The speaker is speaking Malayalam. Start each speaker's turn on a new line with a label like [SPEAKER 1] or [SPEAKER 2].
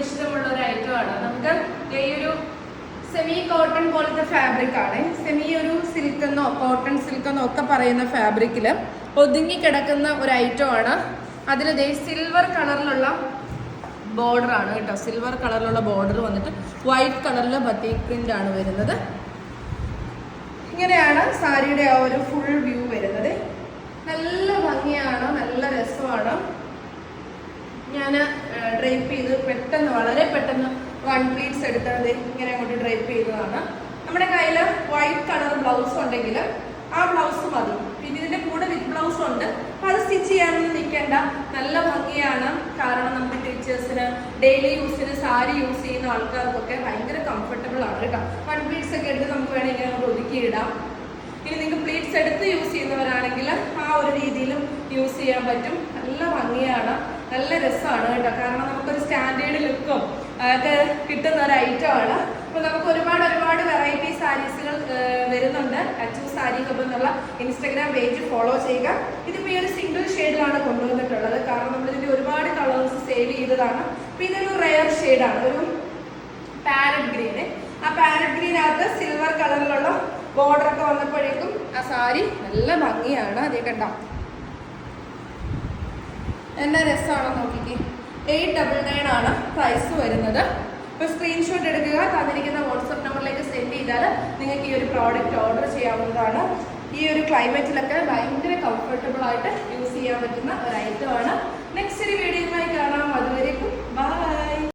[SPEAKER 1] ഇഷ്ടമുള്ള ഒരു ഐറ്റമാണ് നമുക്ക് ഈ ഒരു സെമി കോട്ടൺ പോലത്തെ ഫാബ്രിക് ആണ്. സെമി ഒരു സിൽക്ക് എന്നോ കോട്ടൺ സിൽക്ക് എന്നോ ഒക്കെ പറയുന്ന ഫാബ്രിക്കിൽ ഒതുങ്ങി കിടക്കുന്ന ഒരു ഐറ്റം ആണ്. അതിൽ ദേ സിൽവർ കളറിലുള്ള ബോർഡർ ആണ് കേട്ടോ. സിൽവർ കളറിലുള്ള ബോർഡർ വന്നിട്ട് വൈറ്റ് കളറിലെ ബത്തീക് പ്രിന്റ് ആണ് വരുന്നത്. ഇങ്ങനെയാണ് സാരിയുടെ ആ ഒരു ഫുൾ വ്യൂ വരുന്നത്. നല്ല ഭംഗിയാണ് നല്ല രസമാണ്. ഞാൻ ഡ്രൈപ്പ് ചെയ്ത് പെട്ടെന്ന് വളരെ പെട്ടെന്ന് വൺ പ്ലീറ്റ്സ് എടുത്തത് ഇങ്ങനെ അങ്ങോട്ട് ഡ്രൈപ്പ് ചെയ്തതാണ്. നമ്മുടെ കയ്യിൽ വൈറ്റ് കളർ ബ്ലൗസ് ഉണ്ടെങ്കിൽ ആ ബ്ലൗസ് മതി. പിന്നെ ഇതിന്റെ കൂടെ വിത്ത് ബ്ലൗസ് ഉണ്ട്. അപ്പോൾ അത് സ്റ്റിച്ച് ചെയ്യാനൊന്നും നിൽക്കേണ്ട. നല്ല ഭംഗിയാണ്. കാരണം നമ്മുടെ ടീച്ചേഴ്സിന് ഡെയിലി യൂസിന് സാരി യൂസ് ചെയ്യുന്ന ആൾക്കാർക്കൊക്കെ ഭയങ്കര കംഫർട്ടബിൾ ആണ് കേട്ടോ. വൺ പ്ലീറ്റ്സ് ഒക്കെ എടുത്ത് നമുക്ക് വേണമെങ്കിൽ ഇങ്ങനെ ഒതുക്കിയിടാം ഇനി നിങ്ങൾക്ക് പ്ലീറ്റ്സ് എടുത്ത് യൂസ് ചെയ്യുന്നവരാണെങ്കിൽ ആ ഒരു രീതിയിലും യൂസ് ചെയ്യാൻ പറ്റും. നല്ല ഭംഗിയാണ്. നല്ല രസമാണ് കേട്ടോ. കാരണം നമുക്കൊരു സ്റ്റാൻഡേർഡ് ലുക്കും ഒക്കെ കിട്ടുന്ന ഒരു ഐറ്റം ആണ് അപ്പോൾ നമുക്ക് ഒരുപാട് ഒരുപാട് വെറൈറ്റി സാരീസുകൾ വരുന്നുണ്ട്. അച്ചു സാരി ഹബ് എന്നുള്ള ഇൻസ്റ്റഗ്രാം പേജ് ഫോളോ ചെയ്യുക. ഇതിപ്പോൾ ഈ ഒരു സിംഗിൾ ഷെയ്ഡിലാണ് കൊണ്ടുവന്നിട്ടുള്ളത്. കാരണം നമ്മളിതിന്റെ ഒരുപാട് കളേഴ്സ് സേവ് ചെയ്തതാണ്. അപ്പോൾ ഇതൊരു റെയർ ഷെയ്ഡാണ് ഒരു പാരറ്റ് ഗ്രീന് ആ പാരറ്റ് ഗ്രീനകത്ത് സിൽവർ കളറിലുള്ള ബോർഡർ ഒക്കെ വന്നപ്പോഴേക്കും ആ സാരി നല്ല ഭംഗിയാണ്. അതേ കണ്ടോ? എന്നാ രസമാണോ നോക്കിക്കേ. എയ്റ്റ് ഡബിൾ നയൻ ആണ് പ്രൈസ് വരുന്നത്. ഇപ്പോൾ സ്ക്രീൻഷോട്ട് എടുക്കുക തന്നിരിക്കുന്ന വാട്സപ്പ് നമ്പറിലേക്ക് സെൻഡ് ചെയ്താൽ നിങ്ങൾക്ക് ഈ ഒരു പ്രോഡക്റ്റ് ഓർഡർ ചെയ്യാവുന്നതാണ്. ഈ ഒരു ക്ലൈമറ്റിലൊക്കെ ഭയങ്കര കംഫർട്ടബിൾ ആയിട്ട് യൂസ് ചെയ്യാൻ പറ്റുന്ന